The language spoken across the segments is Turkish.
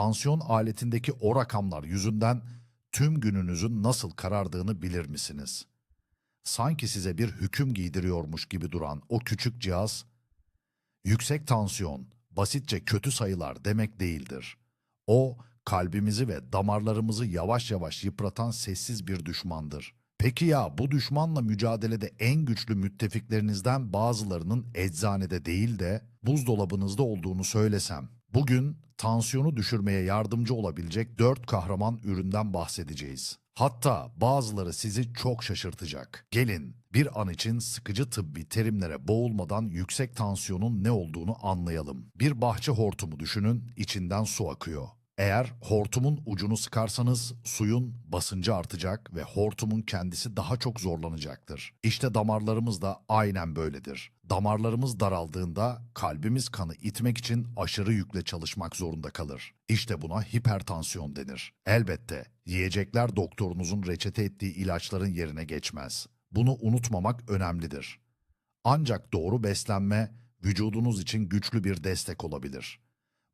tansiyon aletindeki o rakamlar yüzünden tüm gününüzün nasıl karardığını bilir misiniz? Sanki size bir hüküm giydiriyormuş gibi duran o küçük cihaz, yüksek tansiyon, basitçe kötü sayılar demek değildir. O, kalbimizi ve damarlarımızı yavaş yavaş yıpratan sessiz bir düşmandır. Peki ya bu düşmanla mücadelede en güçlü müttefiklerinizden bazılarının eczanede değil de buzdolabınızda olduğunu söylesem, bugün tansiyonu düşürmeye yardımcı olabilecek dört kahraman üründen bahsedeceğiz. Hatta bazıları sizi çok şaşırtacak. Gelin bir an için sıkıcı tıbbi terimlere boğulmadan yüksek tansiyonun ne olduğunu anlayalım. Bir bahçe hortumu düşünün, içinden su akıyor. Eğer hortumun ucunu sıkarsanız suyun basıncı artacak ve hortumun kendisi daha çok zorlanacaktır. İşte damarlarımız da aynen böyledir. Damarlarımız daraldığında kalbimiz kanı itmek için aşırı yükle çalışmak zorunda kalır. İşte buna hipertansiyon denir. Elbette yiyecekler doktorunuzun reçete ettiği ilaçların yerine geçmez. Bunu unutmamak önemlidir. Ancak doğru beslenme vücudunuz için güçlü bir destek olabilir.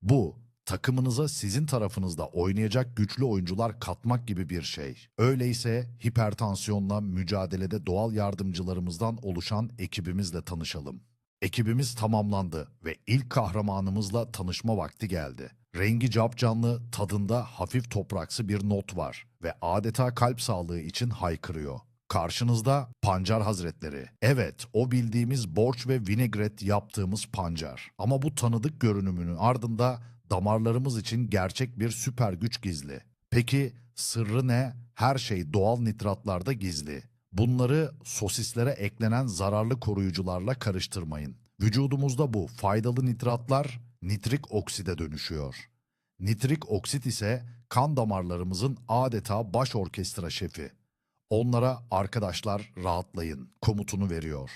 Bu takımınıza sizin tarafınızda oynayacak güçlü oyuncular katmak gibi bir şey. Öyleyse hipertansiyonla mücadelede doğal yardımcılarımızdan oluşan ekibimizle tanışalım. Ekibimiz tamamlandı ve ilk kahramanımızla tanışma vakti geldi. Rengi capcanlı, tadında hafif topraksı bir not var ve adeta kalp sağlığı için haykırıyor. Karşınızda Pancar Hazretleri. Evet, o bildiğimiz borç ve vinegret yaptığımız pancar. Ama bu tanıdık görünümünün ardında damarlarımız için gerçek bir süper güç gizli. Peki sırrı ne? Her şey doğal nitratlarda gizli. Bunları sosislere eklenen zararlı koruyucularla karıştırmayın. Vücudumuzda bu faydalı nitratlar nitrik okside dönüşüyor. Nitrik oksit ise kan damarlarımızın adeta baş orkestra şefi. Onlara arkadaşlar rahatlayın komutunu veriyor.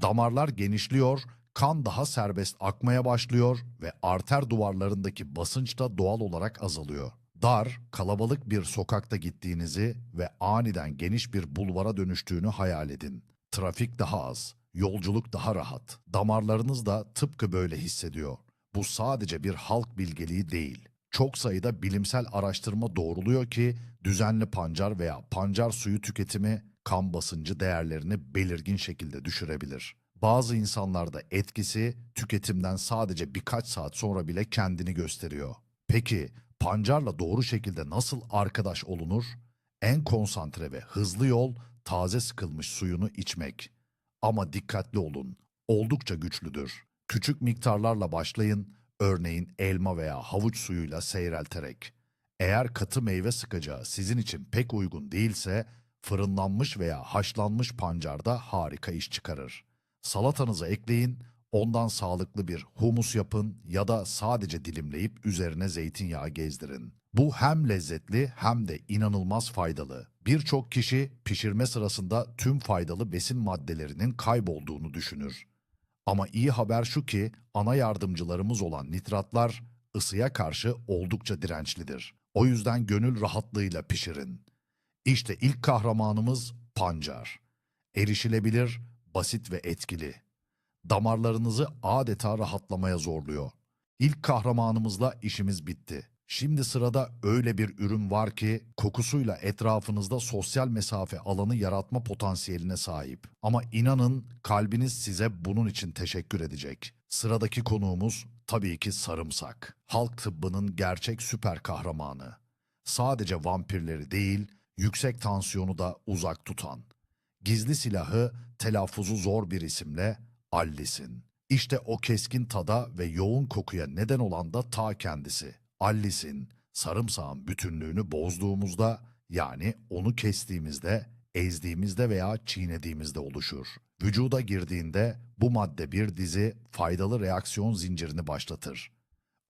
Damarlar genişliyor, kan daha serbest akmaya başlıyor ve arter duvarlarındaki basınç da doğal olarak azalıyor. Dar, kalabalık bir sokakta gittiğinizi ve aniden geniş bir bulvara dönüştüğünü hayal edin. Trafik daha az, yolculuk daha rahat. Damarlarınız da tıpkı böyle hissediyor. Bu sadece bir halk bilgeliği değil. Çok sayıda bilimsel araştırma doğruluyor ki düzenli pancar veya pancar suyu tüketimi kan basıncı değerlerini belirgin şekilde düşürebilir. Bazı insanlarda etkisi tüketimden sadece birkaç saat sonra bile kendini gösteriyor. Peki pancarla doğru şekilde nasıl arkadaş olunur? En konsantre ve hızlı yol taze sıkılmış suyunu içmek. Ama dikkatli olun, oldukça güçlüdür. Küçük miktarlarla başlayın, örneğin elma veya havuç suyuyla seyrelterek. Eğer katı meyve sıkacağı sizin için pek uygun değilse, fırınlanmış veya haşlanmış pancar da harika iş çıkarır. Salatanıza ekleyin, ondan sağlıklı bir humus yapın ya da sadece dilimleyip üzerine zeytinyağı gezdirin. Bu hem lezzetli hem de inanılmaz faydalı. Birçok kişi pişirme sırasında tüm faydalı besin maddelerinin kaybolduğunu düşünür. Ama iyi haber şu ki ana yardımcılarımız olan nitratlar ısıya karşı oldukça dirençlidir. O yüzden gönül rahatlığıyla pişirin. İşte ilk kahramanımız pancar. Erişilebilir, basit ve etkili. Damarlarınızı adeta rahatlamaya zorluyor. İlk kahramanımızla işimiz bitti. Şimdi sırada öyle bir ürün var ki kokusuyla etrafınızda sosyal mesafe alanı yaratma potansiyeline sahip. Ama inanın kalbiniz size bunun için teşekkür edecek. Sıradaki konuğumuz tabii ki sarımsak. Halk tıbbının gerçek süper kahramanı. Sadece vampirleri değil, yüksek tansiyonu da uzak tutan. Gizli silahı telaffuzu zor bir isimle Allis'in. İşte o keskin tada ve yoğun kokuya neden olan da ta kendisi. Allis'in sarımsağın bütünlüğünü bozduğumuzda yani onu kestiğimizde, ezdiğimizde veya çiğnediğimizde oluşur. Vücuda girdiğinde bu madde bir dizi faydalı reaksiyon zincirini başlatır.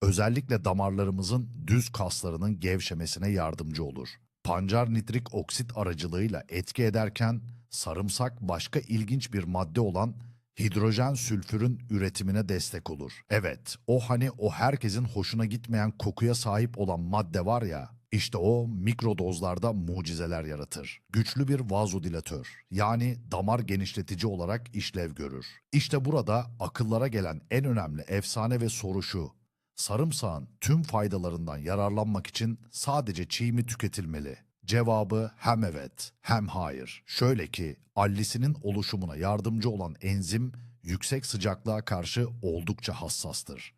Özellikle damarlarımızın düz kaslarının gevşemesine yardımcı olur. Pancar nitrik oksit aracılığıyla etki ederken sarımsak başka ilginç bir madde olan hidrojen sülfürün üretimine destek olur. Evet, o hani o herkesin hoşuna gitmeyen kokuya sahip olan madde var ya, işte o mikrodozlarda mucizeler yaratır. Güçlü bir vazodilatör yani damar genişletici olarak işlev görür. İşte burada akıllara gelen en önemli efsane ve soru şu. Sarımsağın tüm faydalarından yararlanmak için sadece çiğ mi tüketilmeli? Cevabı hem evet hem hayır. Şöyle ki allisinin oluşumuna yardımcı olan enzim yüksek sıcaklığa karşı oldukça hassastır.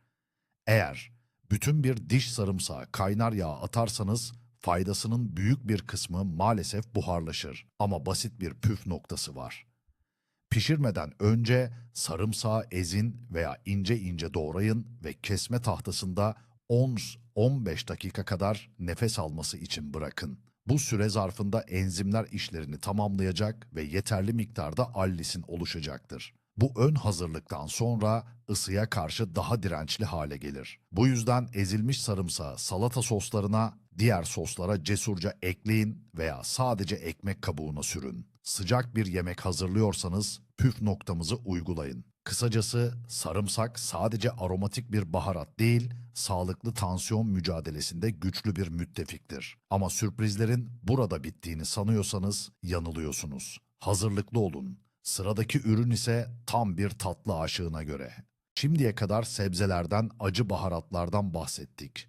Eğer bütün bir diş sarımsağı kaynar yağ atarsanız faydasının büyük bir kısmı maalesef buharlaşır ama basit bir püf noktası var. Pişirmeden önce sarımsağı ezin veya ince ince doğrayın ve kesme tahtasında 10-15 dakika kadar nefes alması için bırakın. Bu süre zarfında enzimler işlerini tamamlayacak ve yeterli miktarda allisin oluşacaktır. Bu ön hazırlıktan sonra ısıya karşı daha dirençli hale gelir. Bu yüzden ezilmiş sarımsağı salata soslarına, diğer soslara cesurca ekleyin veya sadece ekmek kabuğuna sürün. Sıcak bir yemek hazırlıyorsanız püf noktamızı uygulayın. Kısacası sarımsak sadece aromatik bir baharat değil, sağlıklı tansiyon mücadelesinde güçlü bir müttefiktir. Ama sürprizlerin burada bittiğini sanıyorsanız yanılıyorsunuz. Hazırlıklı olun. Sıradaki ürün ise tam bir tatlı aşığına göre. Şimdiye kadar sebzelerden, acı baharatlardan bahsettik.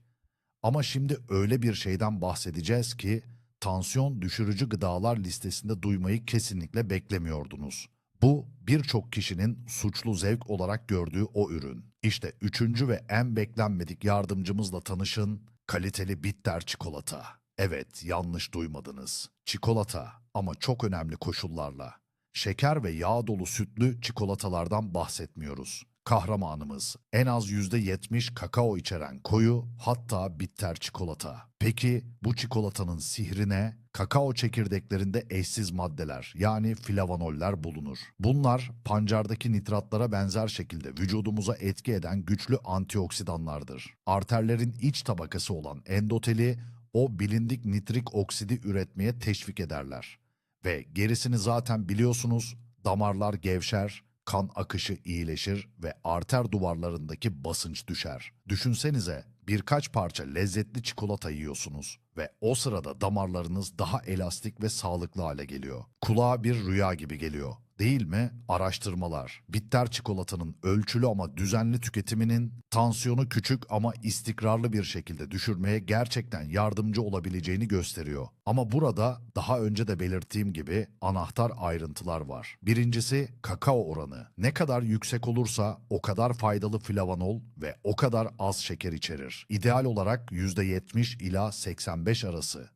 Ama şimdi öyle bir şeyden bahsedeceğiz ki tansiyon düşürücü gıdalar listesinde duymayı kesinlikle beklemiyordunuz. Bu birçok kişinin suçlu zevk olarak gördüğü o ürün. İşte üçüncü ve en beklenmedik yardımcımızla tanışın, kaliteli bitter çikolata. Evet, yanlış duymadınız. Çikolata ama çok önemli koşullarla. Şeker ve yağ dolu sütlü çikolatalardan bahsetmiyoruz. Kahramanımız en az %70 kakao içeren koyu hatta bitter çikolata. Peki bu çikolatanın sihri ne? Kakao çekirdeklerinde eşsiz maddeler yani flavanoller bulunur. Bunlar pancardaki nitratlara benzer şekilde vücudumuza etki eden güçlü antioksidanlardır. Arterlerin iç tabakası olan endoteli o bilindik nitrik oksidi üretmeye teşvik ederler. Ve gerisini zaten biliyorsunuz damarlar gevşer, kan akışı iyileşir ve arter duvarlarındaki basınç düşer. Düşünsenize birkaç parça lezzetli çikolata yiyorsunuz ve o sırada damarlarınız daha elastik ve sağlıklı hale geliyor. Kulağa bir rüya gibi geliyor. Değil mi? Araştırmalar, bitter çikolatanın ölçülü ama düzenli tüketiminin tansiyonu küçük ama istikrarlı bir şekilde düşürmeye gerçekten yardımcı olabileceğini gösteriyor. Ama burada daha önce de belirttiğim gibi anahtar ayrıntılar var. Birincisi kakao oranı. Ne kadar yüksek olursa o kadar faydalı flavanol ve o kadar az şeker içerir. İdeal olarak %70 ila 85 arası.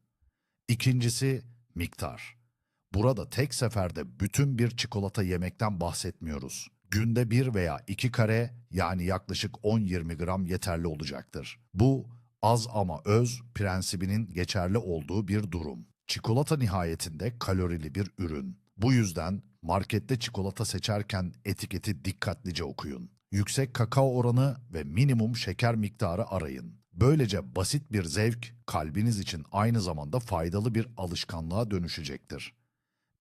İkincisi miktar. Burada tek seferde bütün bir çikolata yemekten bahsetmiyoruz. Günde bir veya iki kare yani yaklaşık 10-20 gram yeterli olacaktır. Bu az ama öz prensibinin geçerli olduğu bir durum. Çikolata nihayetinde kalorili bir ürün. Bu yüzden markette çikolata seçerken etiketi dikkatlice okuyun. Yüksek kakao oranı ve minimum şeker miktarı arayın. Böylece basit bir zevk kalbiniz için aynı zamanda faydalı bir alışkanlığa dönüşecektir.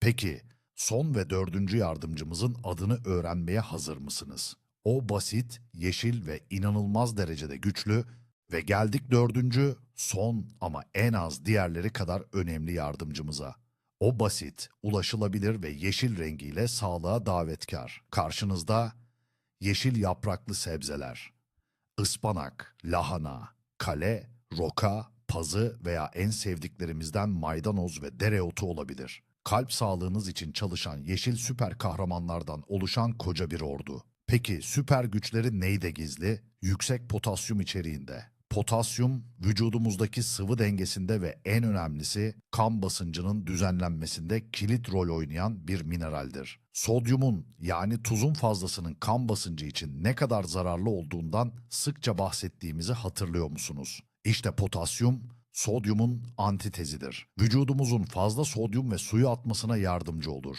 Peki, son ve dördüncü yardımcımızın adını öğrenmeye hazır mısınız? O basit, yeşil ve inanılmaz derecede güçlü ve geldik dördüncü, son ama en az diğerleri kadar önemli yardımcımıza. O basit, ulaşılabilir ve yeşil rengiyle sağlığa davetkar. Karşınızda yeşil yapraklı sebzeler, ıspanak, lahana, kale, roka, pazı veya en sevdiklerimizden maydanoz ve dereotu olabilir. Kalp sağlığınız için çalışan yeşil süper kahramanlardan oluşan koca bir ordu. Peki süper güçleri neyde gizli? Yüksek potasyum içeriğinde. Potasyum vücudumuzdaki sıvı dengesinde ve en önemlisi kan basıncının düzenlenmesinde kilit rol oynayan bir mineraldir. Sodyumun yani tuzun fazlasının kan basıncı için ne kadar zararlı olduğundan sıkça bahsettiğimizi hatırlıyor musunuz? İşte potasyum sodyumun antitezidir. Vücudumuzun fazla sodyum ve suyu atmasına yardımcı olur.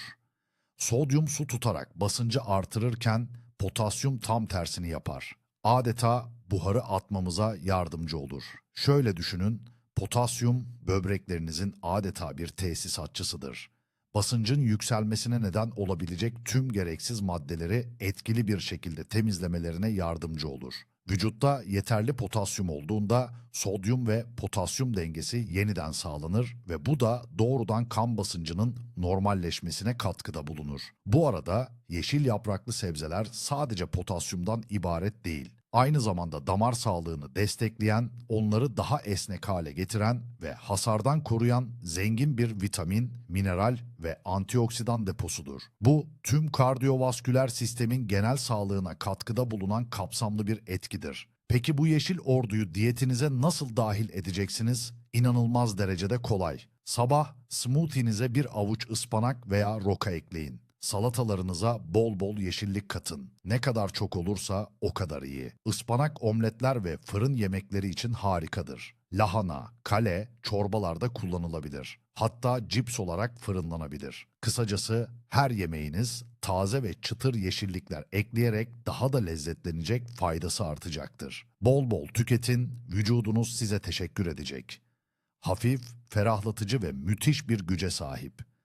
Sodyum su tutarak basıncı artırırken potasyum tam tersini yapar. Adeta buharı atmamıza yardımcı olur. Şöyle düşünün, potasyum böbreklerinizin adeta bir tesisatçısıdır. Basıncın yükselmesine neden olabilecek tüm gereksiz maddeleri etkili bir şekilde temizlemelerine yardımcı olur. Vücutta yeterli potasyum olduğunda sodyum ve potasyum dengesi yeniden sağlanır ve bu da doğrudan kan basıncının normalleşmesine katkıda bulunur. Bu arada yeşil yapraklı sebzeler sadece potasyumdan ibaret değil. Aynı zamanda damar sağlığını destekleyen, onları daha esnek hale getiren ve hasardan koruyan zengin bir vitamin, mineral ve antioksidan deposudur. Bu tüm kardiyovasküler sistemin genel sağlığına katkıda bulunan kapsamlı bir etkidir. Peki bu yeşil orduyu diyetinize nasıl dahil edeceksiniz? İnanılmaz derecede kolay. Sabah smoothie'nize bir avuç ıspanak veya roka ekleyin. Salatalarınıza bol bol yeşillik katın. Ne kadar çok olursa o kadar iyi. Ispanak omletler ve fırın yemekleri için harikadır. Lahana, kale, çorbalarda kullanılabilir. Hatta cips olarak fırınlanabilir. Kısacası her yemeğiniz taze ve çıtır yeşillikler ekleyerek daha da lezzetlenecek, faydası artacaktır. Bol bol tüketin, vücudunuz size teşekkür edecek. Hafif, ferahlatıcı ve müthiş bir güce sahip.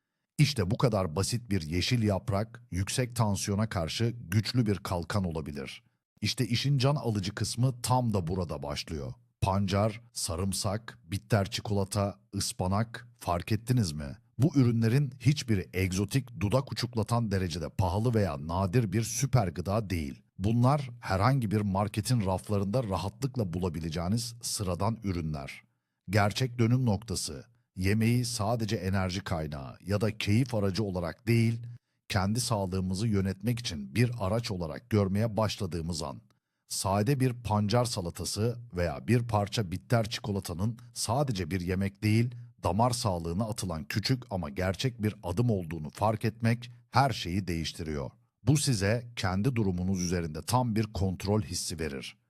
İşte bu kadar basit bir yeşil yaprak yüksek tansiyona karşı güçlü bir kalkan olabilir. İşte işin can alıcı kısmı tam da burada başlıyor. Pancar, sarımsak, bitter çikolata, ıspanak fark ettiniz mi? Bu ürünlerin hiçbiri egzotik, dudak uçuklatan derecede pahalı veya nadir bir süper gıda değil. Bunlar herhangi bir marketin raflarında rahatlıkla bulabileceğiniz sıradan ürünler. Gerçek dönüm noktası yemeği sadece enerji kaynağı ya da keyif aracı olarak değil, kendi sağlığımızı yönetmek için bir araç olarak görmeye başladığımız an. Sade bir pancar salatası veya bir parça bitter çikolatanın sadece bir yemek değil, damar sağlığına atılan küçük ama gerçek bir adım olduğunu fark etmek her şeyi değiştiriyor. Bu size kendi durumunuz üzerinde tam bir kontrol hissi verir.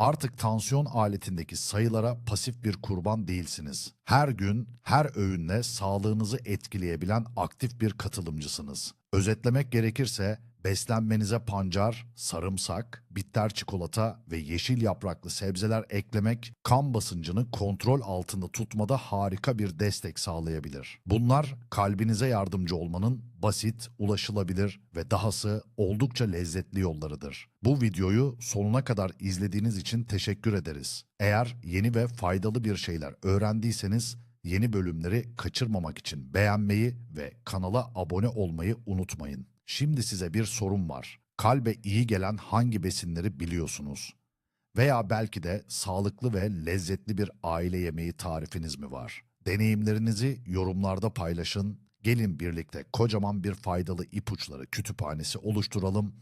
Artık tansiyon aletindeki sayılara pasif bir kurban değilsiniz. Her gün, her öğünle sağlığınızı etkileyebilen aktif bir katılımcısınız. Özetlemek gerekirse beslenmenize pancar, sarımsak, bitter çikolata ve yeşil yapraklı sebzeler eklemek kan basıncını kontrol altında tutmada harika bir destek sağlayabilir. Bunlar kalbinize yardımcı olmanın basit, ulaşılabilir ve dahası oldukça lezzetli yollarıdır. Bu videoyu sonuna kadar izlediğiniz için teşekkür ederiz. Eğer yeni ve faydalı bir şeyler öğrendiyseniz yeni bölümleri kaçırmamak için beğenmeyi ve kanala abone olmayı unutmayın. Şimdi size bir sorum var. Kalbe iyi gelen hangi besinleri biliyorsunuz? Veya belki de sağlıklı ve lezzetli bir aile yemeği tarifiniz mi var? Deneyimlerinizi yorumlarda paylaşın. Gelin birlikte kocaman bir faydalı ipuçları kütüphanesi oluşturalım